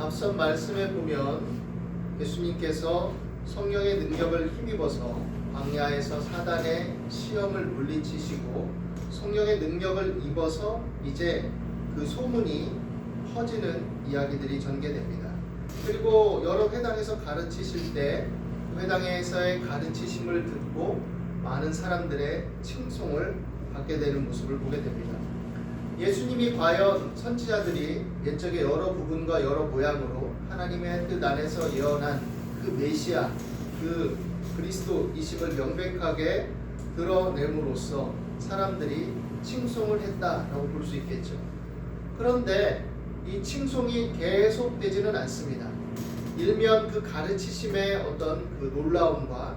앞선 말씀에 보면 예수님께서 성령의 능력을 힘입어서 광야에서 사단의 시험을 물리치시고 성령의 능력을 입어서 이제 그 소문이 퍼지는 이야기들이 전개됩니다. 그리고 여러 회당에서 가르치실 때그 회당에서의 가르치심을 듣고 많은 사람들의 칭송을 받게 되는 모습을 보게 됩니다. 예수님이 과연 선지자들이 옛적의 여러 부분과 여러 모양으로 하나님의 뜻 안에서 예언한 그 메시아, 그 그리스도이심을 명백하게 드러냄으로써 사람들이 칭송을 했다라고 볼 수 있겠죠. 그런데 이 칭송이 계속되지는 않습니다. 일면 그 가르치심의 어떤 그 놀라움과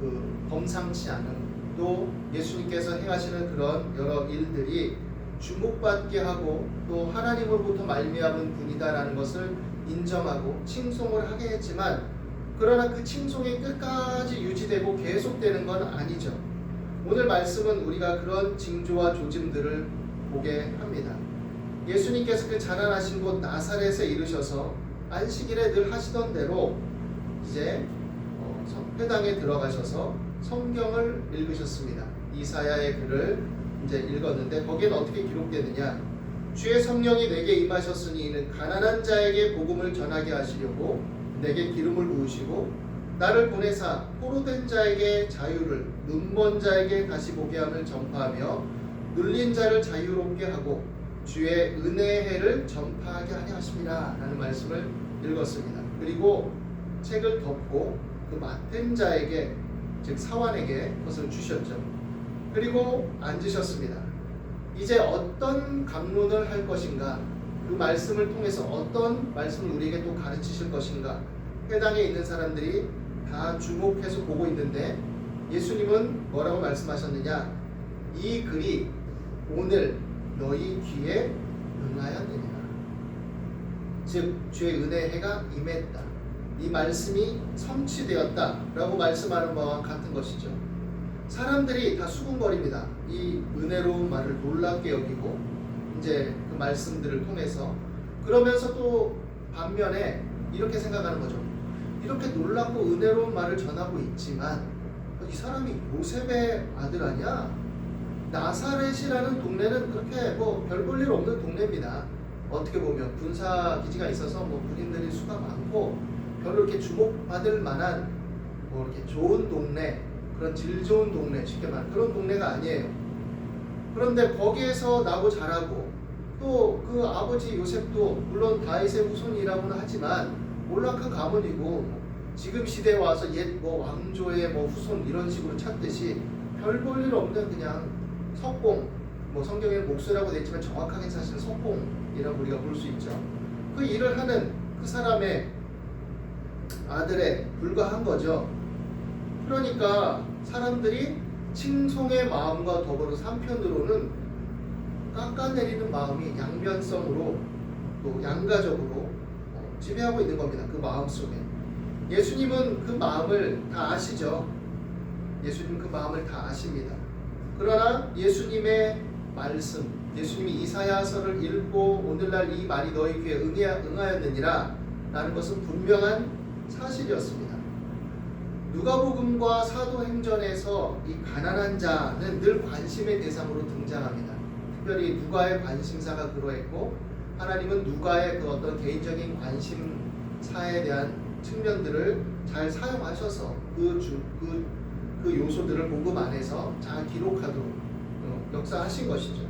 그 범상치 않음 또 예수님께서 행하시는 그런 여러 일들이 주목받게 하고 또 하나님으로부터 말미암은 분이다라는 것을 인정하고 칭송을 하게 했지만 그러나 그 칭송이 끝까지 유지되고 계속되는 건 아니죠. 오늘 말씀은 우리가 그런 징조와 조짐들을 보게 합니다. 예수님께서 그 자라나신 곳 나사렛에 이르셔서 안식일에 늘 하시던 대로 이제 어, 성- 회당에 들어가셔서 성경을 읽으셨습니다. 이사야의 글을 이제 읽었는데 거기에는 어떻게 기록되느냐? 주의 성령이 내게 임하셨으니 이는 가난한 자에게 복음을 전하게 하시려고 내게 기름을 부으시고 나를 보내사 포로된 자에게 자유를 눈먼 자에게 다시 보게 함을 전파하며 눌린 자를 자유롭게 하고 주의 은혜의 해를 전파하게 하려 하십니다. 라는 말씀을 읽었습니다. 그리고 책을 덮고 그 맡은 자에게 즉 사환에게 그것을 주셨죠. 그리고 앉으셨습니다. 이제 어떤 강론을 할 것인가? 그 말씀을 통해서 어떤 말씀을 우리에게 또 가르치실 것인가? 회당에 있는 사람들이 다 주목해서 보고 있는데 예수님은 뭐라고 말씀하셨느냐? 이 글이 오늘 너희 귀에 응하였느니라. 즉 주의 은혜의 해가 임했다. 이 말씀이 성취되었다라고 말씀하는 바와 같은 것이죠. 사람들이 다 수군거립니다. 이 은혜로운 말을 놀랍게 여기고 이제 그 말씀들을 통해서 그러면서 또 반면에 이렇게 생각하는 거죠. 이렇게 놀랍고 은혜로운 말을 전하고 있지만 이 사람이 요셉의 아들 아니야? 나사렛이라는 동네는 그렇게 뭐 별 볼 일 없는 동네입니다. 어떻게 보면 군사 기지가 있어서 뭐 군인들이 수가 많고 별로 이렇게 주목받을 만한 뭐 이렇게 좋은 동네 그런 질 좋은 동네 쉽게 말하면 그런 동네가 아니에요. 그런데 거기에서 나고 자라고 또 그 아버지 요셉도 물론 다윗의 후손이라고는 하지만 몰락한 가문이고 지금 시대에 와서 옛 뭐 왕조의 뭐 후손 이런 식으로 찾듯이 별 볼 일 없는 그냥 석공 뭐 성경에 목수라고 되어 있지만 정확하게 사실은 석공이라고 우리가 볼 수 있죠. 그 일을 하는 그 사람의 아들에 불과한 거죠. 그러니까 사람들이 칭송의 마음과 더불어서 한편으로는 깎아내리는 마음이 양면성으로 또 양가적으로 어, 지배하고 있는 겁니다. 그 마음 속에. 예수님은 그 마음을 다 아시죠. 예수님 그 마음을 다 아십니다. 그러나 예수님의 말씀, 예수님이 이사야서를 읽고 오늘날 이 말이 너희 귀에 응하- 응하였느니라 라는 것은 분명한 사실이었습니다. 누가복음과 사도행전에서 이 가난한 자는 늘 관심의 대상으로 등장합니다. 특별히 누가의 관심사가 그러했고 하나님은 누가의 그 어떤 개인적인 관심사에 대한 측면들을 잘 사용하셔서 그, 주, 그, 그 요소들을 복음 안에서 잘 기록하도록 어, 역사하신 것이죠.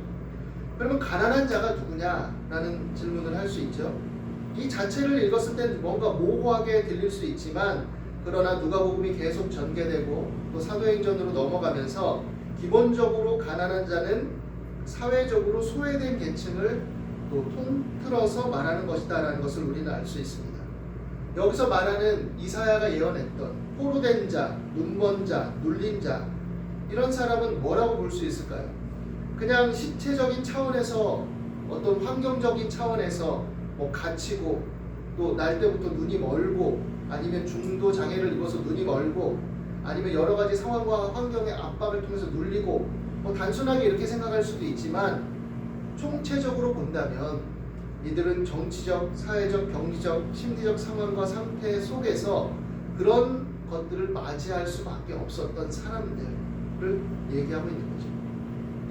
그러면 가난한 자가 누구냐라는 질문을 할 수 있죠. 이 자체를 읽었을 때 뭔가 모호하게 들릴 수 있지만 그러나 누가복음이 계속 전개되고 또 사도행전으로 넘어가면서 기본적으로 가난한 자는 사회적으로 소외된 계층을 또 통틀어서 말하는 것이다라는 것을 우리는 알 수 있습니다. 여기서 말하는 이사야가 예언했던 포로된 자, 눈먼 자, 눌린 자 이런 사람은 뭐라고 볼 수 있을까요? 그냥 신체적인 차원에서 어떤 환경적인 차원에서 뭐 갇히고 또 날 때부터 눈이 멀고 아니면 중도 장애를 입어서 눈이 멀고 아니면 여러 가지 상황과 환경의 압박을 통해서 눌리고 뭐 단순하게 이렇게 생각할 수도 있지만 총체적으로 본다면 이들은 정치적, 사회적, 경제적, 심리적 상황과 상태 속에서 그런 것들을 맞이할 수밖에 없었던 사람들을 얘기하고 있는 거죠.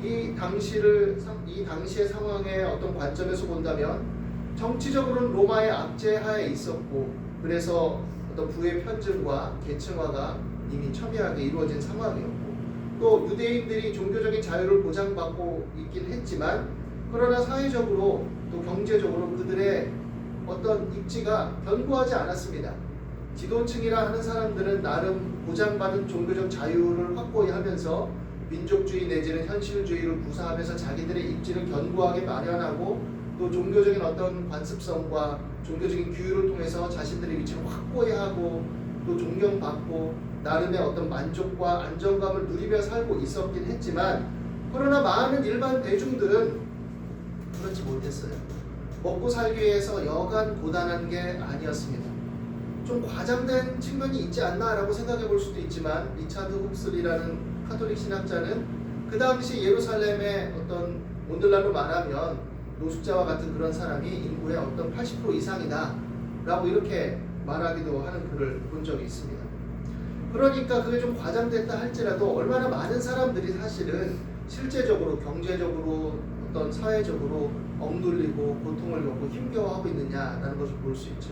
이 당시를 이 당시의 상황의 어떤 관점에서 본다면 정치적으로는 로마의 압제하에 있었고 그래서 어떤 부의 편증과 계층화가 이미 첨예하게 이루어진 상황이었고 또 유대인들이 종교적인 자유를 보장받고 있긴 했지만 그러나 사회적으로 또 경제적으로 그들의 어떤 입지가 견고하지 않았습니다. 지도층이라 하는 사람들은 나름 보장받은 종교적 자유를 확고히 하면서 민족주의 내지는 현실주의를 구사하면서 자기들의 입지를 견고하게 마련하고 또 종교적인 어떤 관습성과 종교적인 규율을 통해서 자신들의 위치를 확고히 하고 또 존경받고 나름의 어떤 만족과 안정감을 누리며 살고 있었긴 했지만 그러나 많은 일반 대중들은 그렇지 못했어요. 먹고 살기 위해서 여간 고단한 게 아니었습니다. 좀 과장된 측면이 있지 않나라고 생각해 볼 수도 있지만 리차드 훅슬이라는 카톨릭 신학자는 그 당시 예루살렘의 어떤 오늘날로 말하면 노숙자와 같은 그런 사람이 인구의 어떤 80% 이상이다 라고 이렇게 말하기도 하는 글을 본 적이 있습니다. 그러니까 그게 좀 과장됐다 할지라도 얼마나 많은 사람들이 사실은 실제적으로 경제적으로 어떤 사회적으로 억눌리고 고통을 겪고 힘겨워하고 있느냐라는 것을 볼 수 있죠.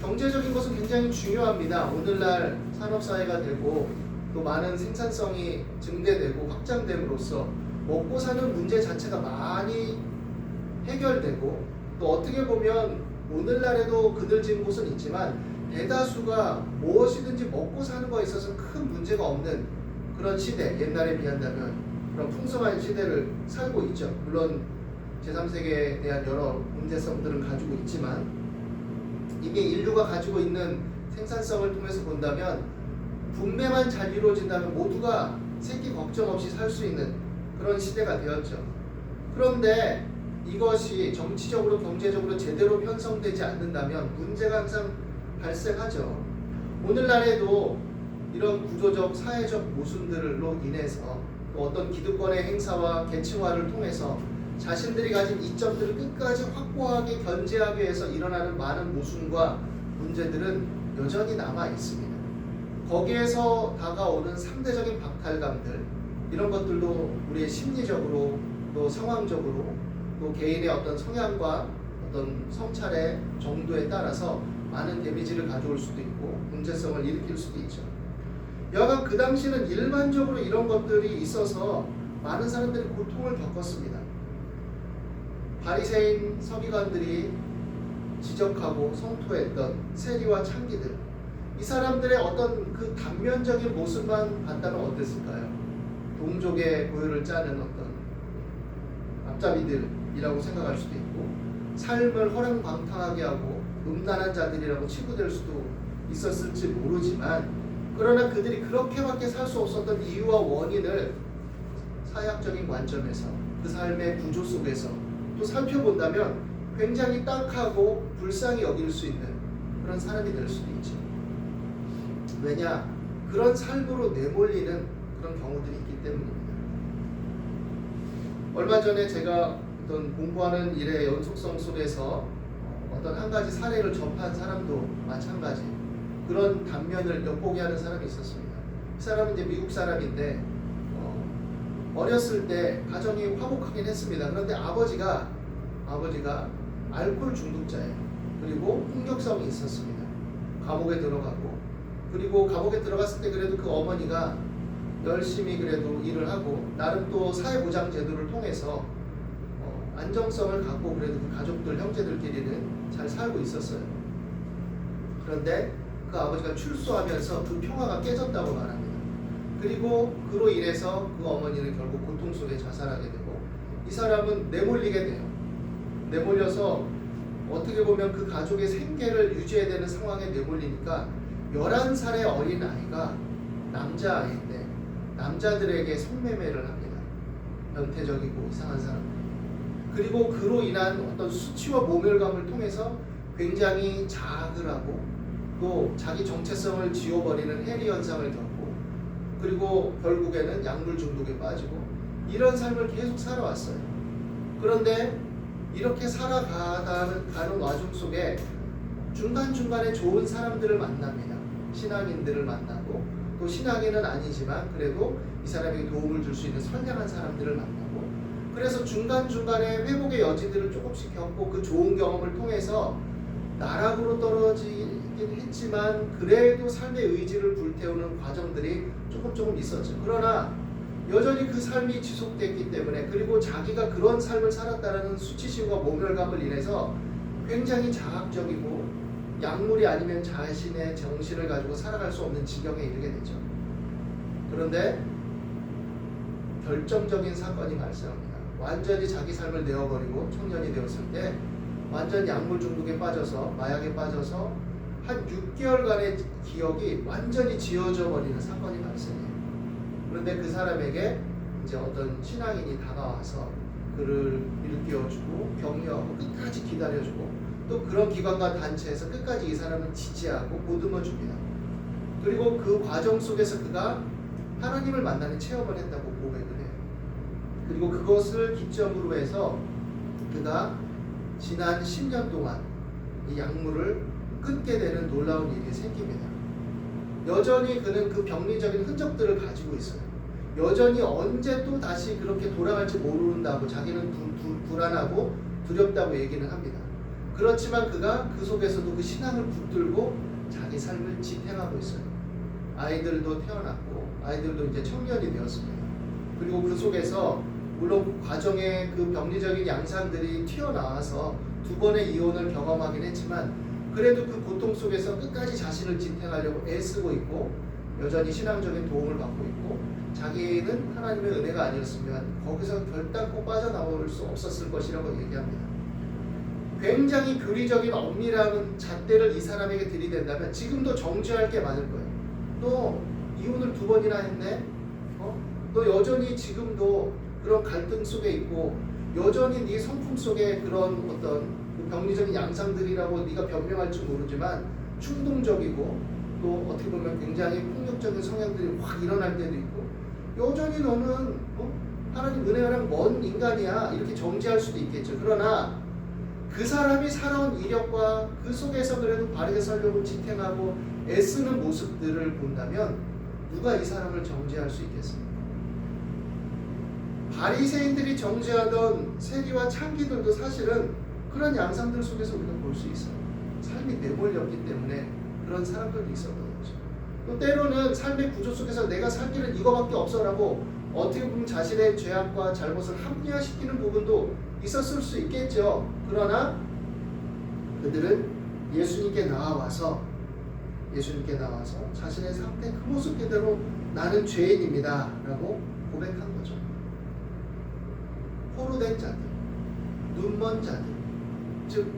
경제적인 것은 굉장히 중요합니다. 오늘날 산업사회가 되고 또 많은 생산성이 증대되고 확장됨으로써 먹고 사는 문제 자체가 많이 해결되고 또 어떻게 보면 오늘날에도 그늘진 곳은 있지만 대다수가 무엇이든지 먹고 사는 거에 있어서 큰 문제가 없는 그런 시대 옛날에 비한다면 그런 풍성한 시대를 살고 있죠. 물론 제3세계에 대한 여러 문제성들을 가지고 있지만 이미 인류가 가지고 있는 생산성을 통해서 본다면 분배만 잘 이루어진다면 모두가 새끼 걱정 없이 살 수 있는 그런 시대가 되었죠. 그런데 이것이 정치적으로 경제적으로 제대로 편성되지 않는다면 문제가 항상 발생하죠. 오늘날에도 이런 구조적 사회적 모순들로 인해서 또 어떤 기득권의 행사와 계층화를 통해서 자신들이 가진 이점들을 끝까지 확고하게 견제하기 위해서 일어나는 많은 모순과 문제들은 여전히 남아 있습니다. 거기에서 다가오는 상대적인 박탈감들 이런 것들도 우리의 심리적으로 또 상황적으로 또 개인의 어떤 성향과 어떤 성찰의 정도에 따라서 많은 데미지를 가져올 수도 있고 문제성을 일으킬 수도 있죠. 여하간 그 당시는 일반적으로 이런 것들이 있어서 많은 사람들이 고통을 겪었습니다. 바리새인 서기관들이 지적하고 성토했던 세리와 창기들 이 사람들의 어떤 그 단면적인 모습만 봤다면 어땠을까요? 동족의 고유를 짜는 어떤 앞잡이들이라고 생각할 수도 있고 삶을 허랑방탕하게 하고 음란한 자들이라고 치부될 수도 있었을지 모르지만 그러나 그들이 그렇게밖에 살 수 없었던 이유와 원인을 사회학적인 관점에서 그 삶의 구조 속에서 또 살펴본다면 굉장히 딱하고 불쌍히 여길 수 있는 그런 사람이 될 수도 있죠. 왜냐? 그런 삶으로 내몰리는 그런 경우들이 있기 때문입니다. 얼마 전에 제가 어떤 공부하는 일의 연속성 속에서 어떤 한 가지 사례를 접한 사람도 마찬가지 그런 단면을 엿보게 하는 사람이 있었습니다. 그 사람은 이제 미국 사람인데 어, 어렸을 때 가정이 화목하긴 했습니다. 그런데 아버지가 아버지가 알코올 중독자예요. 그리고 폭력성이 있었습니다. 감옥에 들어가고 그리고 감옥에 들어갔을 때 그래도 그 어머니가 열심히 그래도 일을 하고 나름 또 사회보장 제도를 통해서 어, 안정성을 갖고 그래도 그 가족들 형제들끼리는 잘 살고 있었어요. 그런데 그 아버지가 출소하면서 그 평화가 깨졌다고 말합니다. 그리고 그로 인해서 그 어머니는 결국 고통 속에 자살하게 되고 이 사람은 내몰리게 돼요. 내몰려서 어떻게 보면 그 가족의 생계를 유지해야 되는 상황에 내몰리니까 11살의 어린 아이가 남자아이인데 남자들에게 성매매를 합니다. 변태적이고 이상한 사람. 그리고 그로 인한 어떤 수치와 모멸감을 통해서 굉장히 자학을 하고 또 자기 정체성을 지워버리는 해리 현상을 겪고 그리고 결국에는 약물 중독에 빠지고 이런 삶을 계속 살아왔어요. 그런데 이렇게 살아가는 가는 와중 속에 중간중간에 좋은 사람들을 만납니다. 신앙인들을 만나고 또 신앙인은 아니지만 그래도 이 사람에게 도움을 줄 수 있는 선량한 사람들을 만나고 그래서 중간중간에 회복의 여지들을 조금씩 겪고 그 좋은 경험을 통해서 나락으로 떨어지긴 했지만 그래도 삶의 의지를 불태우는 과정들이 조금 조금 있었죠. 그러나 여전히 그 삶이 지속됐기 때문에 그리고 자기가 그런 삶을 살았다는 수치심과 모멸감을 인해서 굉장히 자학적이고 약물이 아니면 자신의 정신을 가지고 살아갈 수 없는 지경에 이르게 되죠. 그런데 결정적인 사건이 발생합니다. 완전히 자기 삶을 내어버리고 청년이 되었을 때 완전 약물 중독에 빠져서 마약에 빠져서 한 6개월간의 기억이 완전히 지워져 버리는 사건이 발생해요. 그런데 그 사람에게 이제 어떤 신앙인이 다가와서 그를 일깨워주고 격려하고 끝까지 기다려주고 또 그런 기관과 단체에서 끝까지 이 사람을 지지하고 보듬어 줍니다. 그리고 그 과정 속에서 그가 하나님을 만나는 체험을 했다고 고백을 해요. 그리고 그것을 기점으로 해서 그가 지난 10년 동안 이 약물을 끊게 되는 놀라운 일이 생깁니다. 여전히 그는 그 병리적인 흔적들을 가지고 있어요. 여전히 언제 또 다시 그렇게 돌아갈지 모른다고 자기는 부, 부, 불안하고 두렵다고 얘기는 합니다. 그렇지만 그가 그 속에서도 그 신앙을 붙들고 자기 삶을 지탱하고 있어요. 아이들도 태어났고 아이들도 이제 청년이 되었습니다. 그리고 그 속에서 물론 그 과정에 그 병리적인 양상들이 튀어나와서 두 번의 이혼을 경험하긴 했지만 그래도 그 고통 속에서 끝까지 자신을 지탱하려고 애쓰고 있고 여전히 신앙적인 도움을 받고 있고 자기는 하나님의 은혜가 아니었으면 거기서 결단코 빠져나올 수 없었을 것이라고 얘기합니다. 굉장히 교리적인 엄밀한 잣대를 이 사람에게 들이댄다면 지금도 정죄할 게 많을 거예요. 너 이혼을 두 번이나 했네? 어? 너 여전히 지금도 그런 갈등 속에 있고 여전히 네 성품 속에 그런 어떤 그 병리적인 양상들이라고 네가 변명할지 모르지만 충동적이고 또 어떻게 보면 굉장히 폭력적인 성향들이 확 일어날 때도 있고 여전히 너는 어? 하나님 은혜랑 먼 인간이야 이렇게 정지할 수도 있겠죠. 그러나 그 사람이 살아온 이력과 그 속에서 그래도 바르게 살려고 지탱하고 애쓰는 모습들을 본다면 누가 이 사람을 정죄할 수 있겠습니까? 바리새인들이 정죄하던 세리와 창기들도 사실은 그런 양상들 속에서 우리가 볼 수 있어요. 삶이 내몰렸기 때문에 그런 사람들도 있었던 거죠. 또 때로는 삶의 구조 속에서 내가 살 길은 이거밖에 없어라고 어떻게 보면 자신의 죄악과 잘못을 합리화시키는 부분도 있었을 수 있겠죠. 그러나 그들은 예수님께 나와서 예수님께 나와서 자신의 상태 그 모습 그대로 나는 죄인입니다 라고 고백한 거죠. 포로된 자들, 눈먼 자들, 즉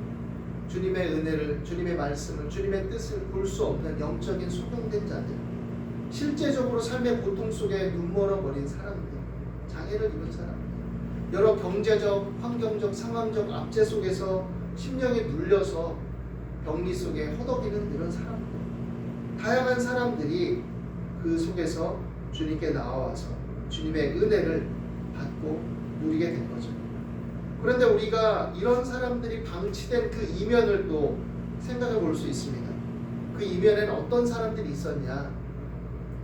주님의 은혜를, 주님의 말씀을, 주님의 뜻을 볼 수 없는 영적인 소경된 자들, 실제적으로 삶의 고통 속에 눈멀어 버린 사람들, 장애를 입은 사람들, 여러 경제적, 환경적, 상황적 압제 속에서 심령이 눌려서 병리 속에 허덕이는 이런 사람들, 다양한 사람들이 그 속에서 주님께 나와서 주님의 은혜를 받고 누리게 된 거죠. 그런데 우리가 이런 사람들이 방치된 그 이면을 또 생각해 볼 수 있습니다. 그 이면에는 어떤 사람들이 있었냐?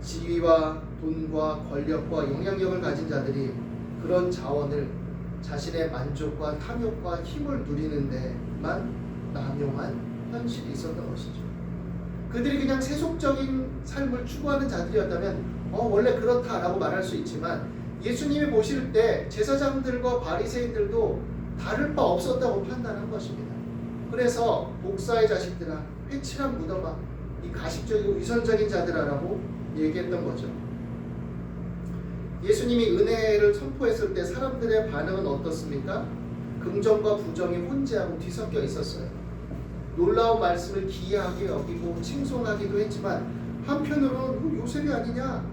지위와 돈과 권력과 영향력을 가진 자들이 그런 자원을 자신의 만족과 탐욕과 힘을 누리는 데만 남용한 현실이 있었던 것이죠. 그들이 그냥 세속적인 삶을 추구하는 자들이었다면 어 원래 그렇다라고 말할 수 있지만 예수님이 보실 때 제사장들과 바리새인들도 다를 바 없었다고 판단한 것입니다. 그래서 목사의 자식들아 회칠한 무덤아 이 가식적이고 위선적인 자들아라고 얘기했던 거죠. 예수님이 은혜를 선포했을 때 사람들의 반응은 어떻습니까? 긍정과 부정이 혼재하고 뒤섞여 있었어요. 놀라운 말씀을 기이하게 여기고 칭송하기도 했지만 한편으로는 요셉이 아니냐?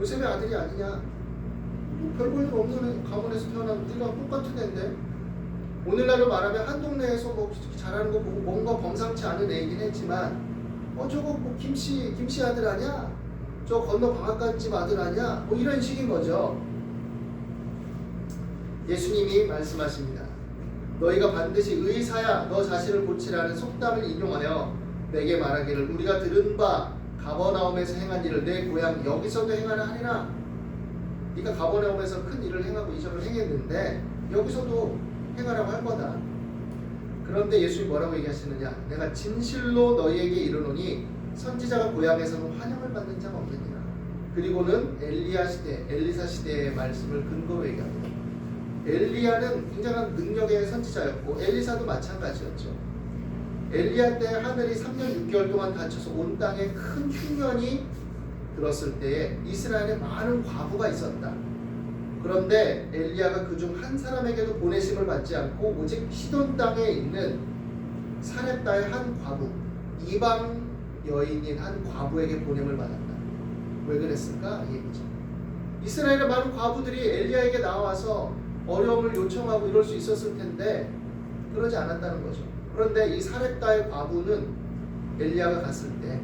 요셉의 아들이 아니냐? 별 볼일 없는 가문에서 태어난 네가 똑같은 애인데 오늘날로 말하면 한 동네에서 뭐 잘하는 거 보고 뭔가 범상치 않은 애이긴 했지만 어 저거 뭐 김씨 김씨 아들 아니야? 저 건너 방앗간집 아들 아니야? 뭐 이런 식인 거죠. 예수님이 말씀하십니다. 너희가 반드시 의사야 너 자신을 고치라는 속담을 인용하여 내게 말하기를 우리가 들은 바 가버나움에서 행한 일을 내 고향 여기서도 행하라 하리라 네가 가버나움에서 큰 일을 행하고 이적을 행했는데 여기서도 행하라고 할 거다 그런데 예수님이 뭐라고 얘기하시느냐 내가 진실로 너희에게 이르노니 선지자가 고향에서는 환영을 받는 자가 없느니라 그리고는 엘리야 시대 엘리사 시대의 말씀을 근거로 얘기합니다 엘리야는 굉장한 능력의 선지자였고 엘리사도 마찬가지였죠. 엘리야 때 하늘이 3년 6개월 동안 닫혀서 온 땅에 큰 흉년이 들었을 때에 이스라엘에 많은 과부가 있었다. 그런데 엘리야가 그중 한 사람에게도 보내심을 받지 않고 오직 시돈 땅에 있는 사렙다의 한 과부, 이방 여인인 한 과부에게 보냄을 받았다. 왜 그랬을까? 이 얘기죠. 이스라엘의 많은 과부들이 엘리야에게 나와서 어려움을 요청하고 이럴 수 있었을 텐데 그러지 않았다는 거죠. 그런데 이 사렙다의 과부는 엘리야가 갔을 때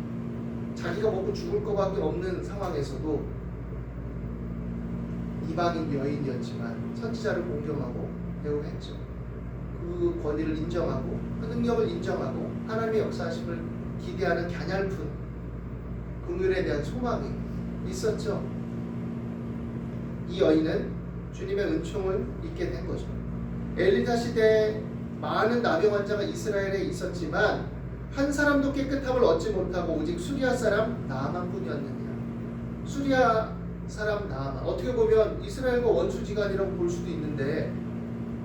자기가 먹고 죽을 것밖에 없는 상황에서도 이방인 여인이었지만 선지자를 공경하고 대우했죠. 그 권위를 인정하고 그 능력을 인정하고 하나님의 역사하심을 기대하는 갸냘픈 긍휼에 대한 소망이 있었죠. 이 여인은 주님의 은총을 잊게 된 거죠. 엘리사 시대에 많은 나병 환자가 이스라엘에 있었지만 한 사람도 깨끗함을 얻지 못하고 오직 수리아 사람 나만뿐이었느니라. 수리아 사람 나만 어떻게 보면 이스라엘과 원수지간이라고 볼 수도 있는데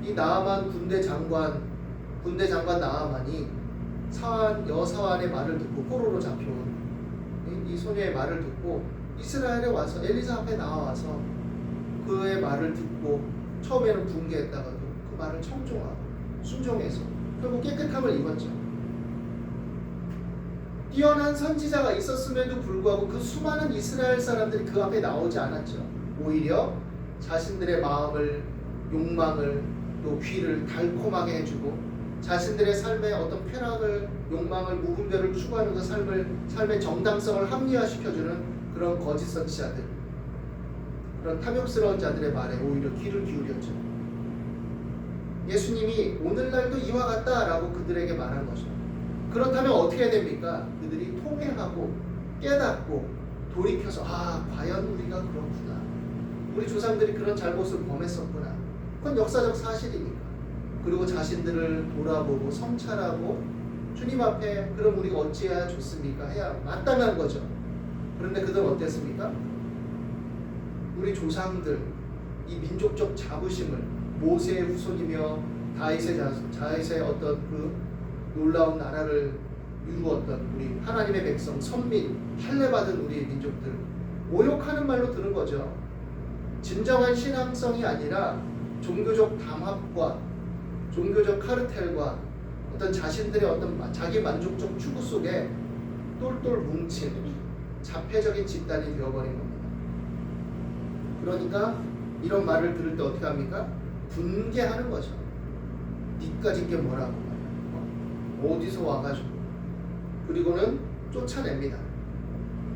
이 나만 군대 장관 군대 장관 나만이 사환 여사환의 말을 듣고 포로로 잡혀온 이, 이 소녀의 말을 듣고 이스라엘에 와서 엘리사 앞에 나와서 그의 말을 듣고 처음에는 붕괴했다가도 그 말을 청종하고 순종해서 결국 깨끗함을 입었죠. 뛰어난 선지자가 있었음에도 불구하고 그 수많은 이스라엘 사람들이 그 앞에 나오지 않았죠. 오히려 자신들의 마음을 욕망을 또 귀를 달콤하게 해주고 자신들의 삶의 어떤 쾌락을 욕망을 무분별을 추구하는 그 삶을 삶의 정당성을 합리화시켜주는 그런 거짓 선지자들 그런 탐욕스러운 자들의 말에 오히려 귀를 기울였죠. 예수님이 오늘날도 이와 같다라고 그들에게 말한 거죠. 그렇다면 어떻게 됩니까? 그들이 통회하고 깨닫고 돌이켜서 아 과연 우리가 그렇구나. 우리 조상들이 그런 잘못을 범했었구나. 그건 역사적 사실이니까. 그리고 자신들을 돌아보고 성찰하고 주님 앞에 그럼 우리가 어찌해야 좋습니까? 해야 마땅한 거죠. 그런데 그들은 어땠습니까? 우리 조상들 이 민족적 자부심을 모세의 후손이며 다윗의 자, 다윗의 어떤 그 놀라운 나라를 이루었던 우리 하나님의 백성 선민 할례 받은 우리 민족들 모욕하는 말로 들은 거죠. 진정한 신앙성이 아니라 종교적 담합과 종교적 카르텔과 어떤 자신들의 어떤 자기 만족적 추구 속에 똘똘 뭉친 자폐적인 집단이 되어버린 겁니다. 그러니까 이런 말을 들을 때 어떻게 합니까? 분개하는 거죠. 니까지 게 뭐라고 말이야. 어디서 와가지고 그리고는 쫓아냅니다.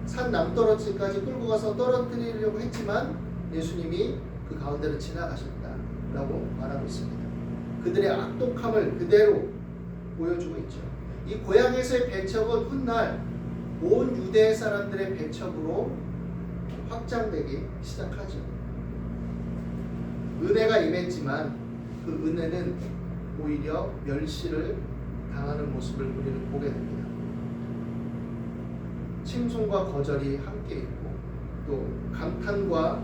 산 남떨어지까지 끌고 가서 떨어뜨리려고 했지만 예수님이 그 가운데로 지나가셨다라고 말하고 있습니다. 그들의 악독함을 그대로 보여주고 있죠. 이 고향에서의 배척은 훗날 온 유대 사람들의 배척으로 확장되기 시작하죠. 은혜가 임했지만 그 은혜는 오히려 멸시를 당하는 모습을 우리는 보게 됩니다. 칭송과 거절이 함께 있고 또 감탄과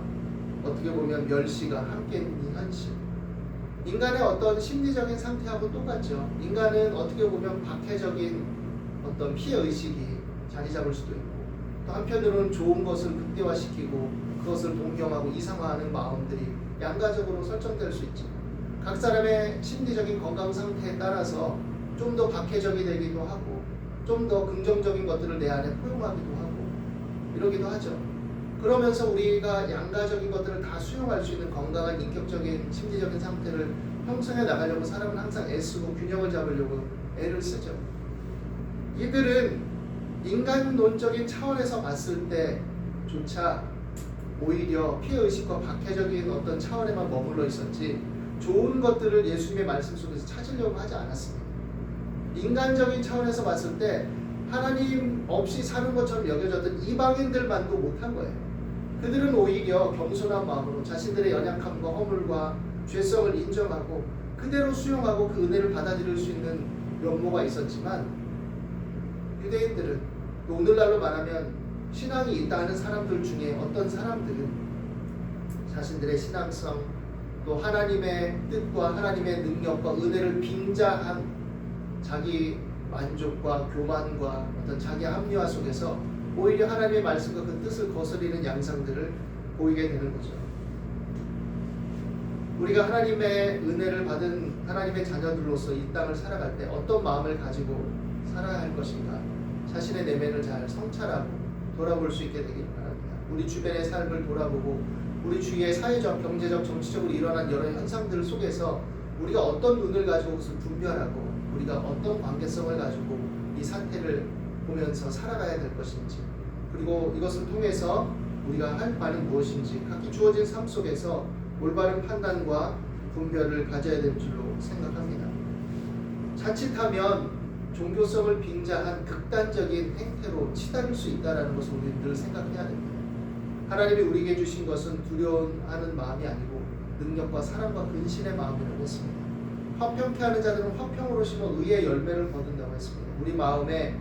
어떻게 보면 멸시가 함께 있는 이 현실. 인간의 어떤 심리적인 상태하고 똑같죠. 인간은 어떻게 보면 박해적인 어떤 피해 의식이 자리 잡을 수도 있고 또 한편으로는 좋은 것을 극대화시키고 그것을 동경하고 이상화하는 마음들이 양가적으로 설정될 수 있죠. 각 사람의 심리적인 건강 상태에 따라서 좀 더 박해적이 되기도 하고 좀 더 긍정적인 것들을 내 안에 포용하기도 하고 이러기도 하죠. 그러면서 우리가 양가적인 것들을 다 수용할 수 있는 건강한 인격적인 심리적인 상태를 형성해 나가려고 사람은 항상 애쓰고 균형을 잡으려고 애를 쓰죠. 이들은 인간론적인 차원에서 봤을 때조차 오히려 피해의식과 박해적인 어떤 차원에만 머물러 있었지 좋은 것들을 예수님의 말씀 속에서 찾으려고 하지 않았습니다. 인간적인 차원에서 봤을 때 하나님 없이 사는 것처럼 여겨졌던 이방인들만도 못한 거예요. 그들은 오히려 겸손한 마음으로 자신들의 연약함과 허물과 죄성을 인정하고 그대로 수용하고 그 은혜를 받아들일 수 있는 면모가 있었지만 유대인들은 또 오늘날로 말하면 신앙이 있다 하는 사람들 중에 어떤 사람들은 자신들의 신앙성 또 하나님의 뜻과 하나님의 능력과 은혜를 빙자한 자기 만족과 교만과 어떤 자기 합리화 속에서 오히려 하나님의 말씀과 그 뜻을 거스리는 양상들을 보이게 되는 거죠. 우리가 하나님의 은혜를 받은 하나님의 자녀들로서 이 땅을 살아갈 때 어떤 마음을 가지고 살아야 할 것인가 자신의 내면을 잘 성찰하고 돌아볼 수 있게 되길 바랍니다. 우리 주변의 삶을 돌아보고 우리 주위의 사회적, 경제적, 정치적으로 일어난 여러 현상들 속에서 우리가 어떤 눈을 가지고 그것을 분별하고 우리가 어떤 관계성을 가지고 이 상태를 보면서 살아가야 될 것인지 그리고 이것을 통해서 우리가 할 바는 무엇인지 각기 주어진 삶 속에서 올바른 판단과 분별을 가져야 될 줄로 생각합니다. 자칫하면 종교성을 빙자한 극단적인 행태로 치달을 수 있다는 것을 우리는 늘 생각해야 됩니다. 하나님이 우리에게 주신 것은 두려워하는 마음이 아니고 능력과 사랑과 근신의 마음이라고 했습니다. 화평케 하는 자들은 화평으로 심어 의의 열매를 거둔다고 했습니다. 우리 마음에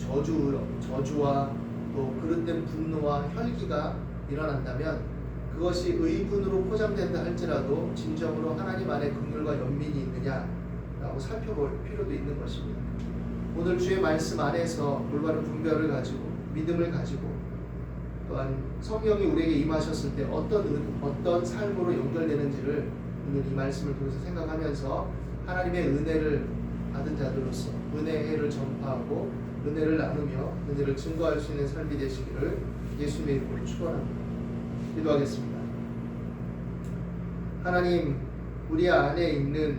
저주, 저주와 또 그릇된 분노와 혈기가 일어난다면 그것이 의분으로 포장된다 할지라도 진정으로 하나님 안에 긍휼과 연민이 있느냐라고 살펴볼 필요도 있는 것입니다. 오늘 주의 말씀 안에서 올바른 분별을 가지고 믿음을 가지고 또한 성령이 우리에게 임하셨을 때 어떤 은, 어떤 삶으로 연결되는지를 오늘 이 말씀을 통해서 생각하면서 하나님의 은혜를 받은 자들로서 은혜를 전파하고 은혜를 나누며 은혜를 증거할 수 있는 삶이 되시기를 예수님의 이름으로 축원합니다. 기도하겠습니다. 하나님 우리 안에 있는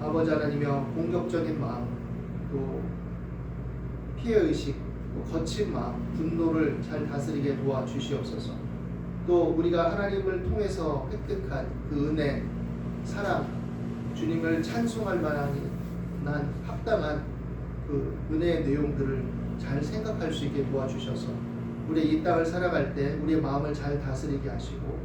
아버지 하나님여 공격적인 마음 또 피해 의식 또 거친 마음 분노를 잘 다스리게 도와 주시옵소서. 또 우리가 하나님을 통해서 획득한 그 은혜 사랑 주님을 찬송할 만한 난 합당한 그 은혜의 내용들을 잘 생각할 수 있게 도와주셔서 우리 이 땅을 살아갈 때 우리의 마음을 잘 다스리게 하시고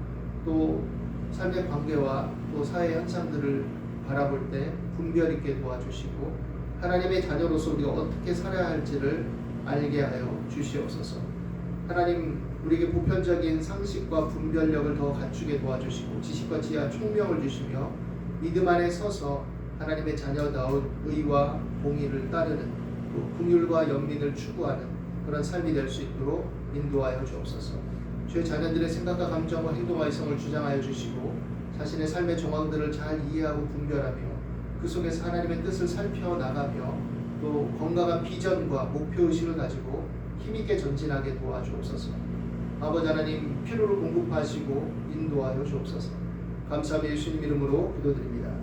또 삶의 관계와 또 사회 현상들을 바라볼 때 분별 있게 도와주시고 하나님의 자녀로서 우리가 어떻게 살아야 할지를 알게 하여 주시옵소서. 하나님 우리에게 보편적인 상식과 분별력을 더 갖추게 도와주시고 지식과 지혜와 총명을 주시며 믿음 안에 서서 하나님의 자녀다운 의와 공의를 따르는 또 긍휼과 연민을 추구하는 그런 삶이 될 수 있도록 인도하여 주옵소서. 주의 자녀들의 생각과 감정과 행동과 이성을 주장하여 주시고 자신의 삶의 정황들을 잘 이해하고 분별하며 그 속에서 하나님의 뜻을 살펴 나가며 또 건강한 비전과 목표 의식을 가지고 힘있게 전진하게 도와주옵소서. 아버지 하나님 필요를 공급하시고 인도하여 주옵소서. 감사하며 예수님 이름으로 기도드립니다.